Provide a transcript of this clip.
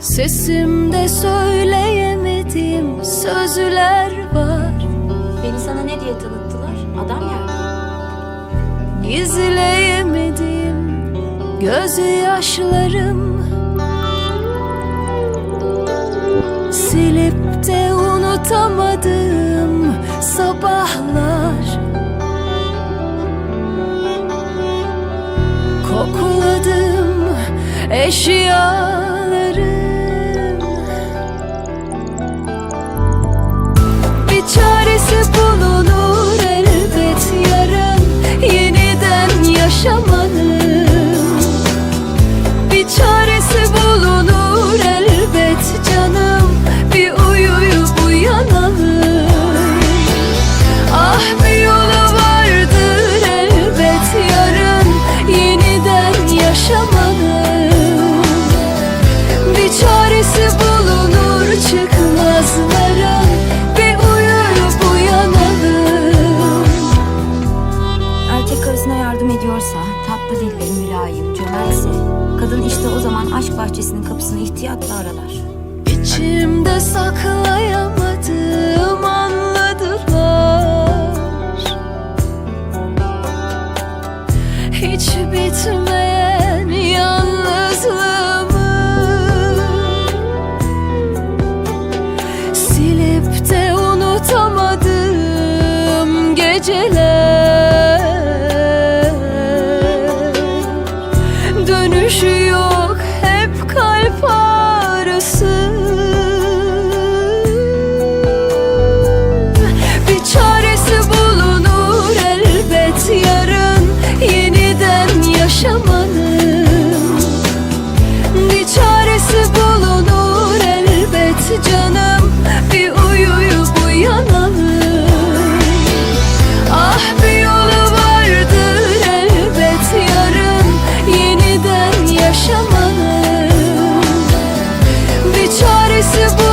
Sesimde söyleyemediğim sözler var Beni sana ne diye tanıttılar? Adam geldi. Gizleyemediğim gözyaşlarım Silip de unutamadığım sabahlar Kokladığım eşyaları yardım ediyorsa, tatlı dilli, mülayim, cömertse, kadın işte o zaman aşk bahçesinin kapısını ihtiyatla aralar. İçimde saklayamadım anladılar. Hiç bitmeyen yalnızlığımı silip de unutamadım geceler. если бы